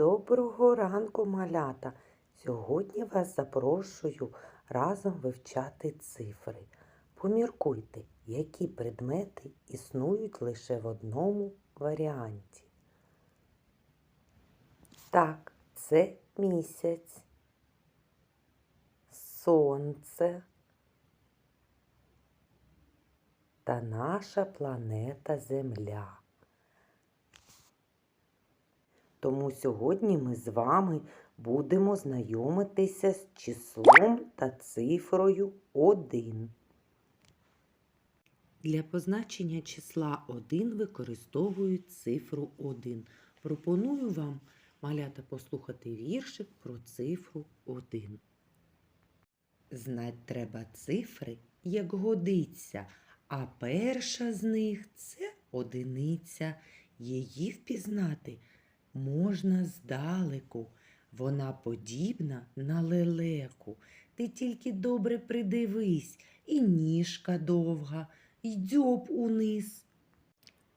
Доброго ранку, малята! Сьогодні вас запрошую разом вивчати цифри. Поміркуйте, які предмети існують лише в одному варіанті. Так, це місяць, сонце та наша планета Земля. Тому сьогодні ми з вами будемо знайомитися з числом та цифрою 1. Для позначення числа 1 використовують цифру 1. Пропоную вам, малята, послухати віршик про цифру 1. Знать треба цифри, як годиться, а перша з них це одиниця. Її впізнати можна здалеку. Вона подібна на лелеку. Ти тільки добре придивись, і ніжка довга, і дзьоб униз.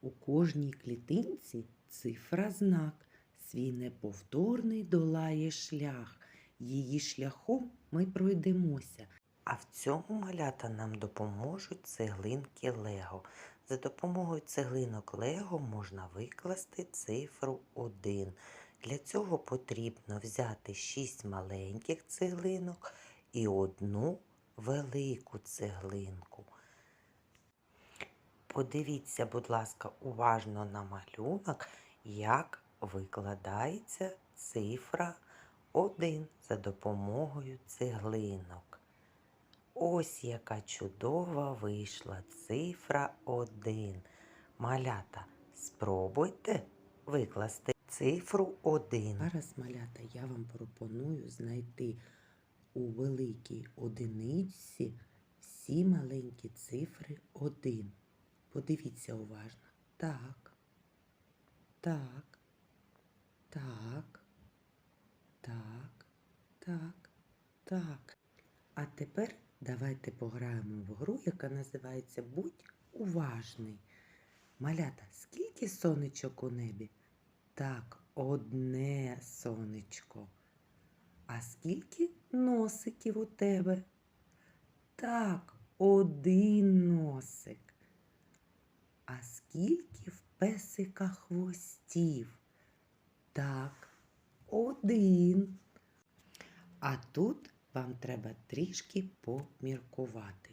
У кожній клітинці цифра знак, свій неповторний долає шлях. Її шляхом ми пройдемося. А в цьому малята нам допоможуть цеглинки Лего. За допомогою цеглинок Лего можна викласти цифру 1. Для цього потрібно взяти 6 маленьких цеглинок і одну велику цеглинку. Подивіться, будь ласка, уважно на малюнок, як викладається цифра 1 за допомогою цеглинок. Ось яка чудова вийшла цифра 1. Малята, спробуйте викласти цифру 1. Зараз, малята, я вам пропоную знайти у великій одиниці всі маленькі цифри 1. Подивіться уважно. Так, так, так, так, так, так. А тепер давайте пограємо в гру, яка називається Будь уважний. Малята, скільки сонечок у небі? Так, одне сонечко. А скільки носиків у тебе? Так, один носик. А скільки в песика хвостів? Так, один. А тут вам треба трішки поміркувати.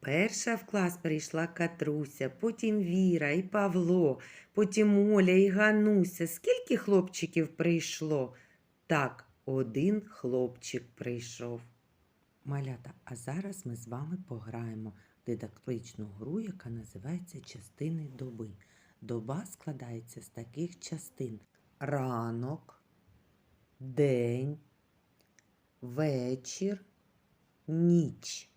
Перша в клас прийшла Катруся, потім Віра і Павло, потім Оля і Гануся. Скільки хлопчиків прийшло? Так, один хлопчик прийшов. Малята, а зараз ми з вами пограємо в дидактичну гру, яка називається частини доби. Доба складається з таких частин: ранок, день, вечір, ніч.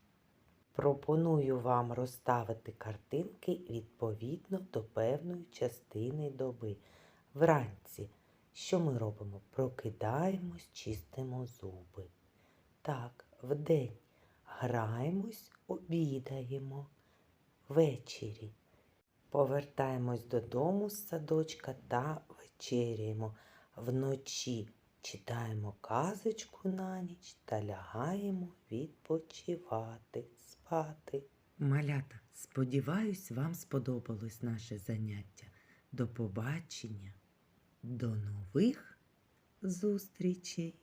Пропоную вам розставити картинки відповідно до певної частини доби. Вранці, що ми робимо? Прокидаємось, чистимо зуби. Так, вдень граємось, обідаємо. Ввечері повертаємось додому з садочка та вечеряємо. Вночі читаємо казочку на ніч та лягаємо відпочивати, спати. Малята, сподіваюсь, вам сподобалось наше заняття. До побачення, до нових зустрічей!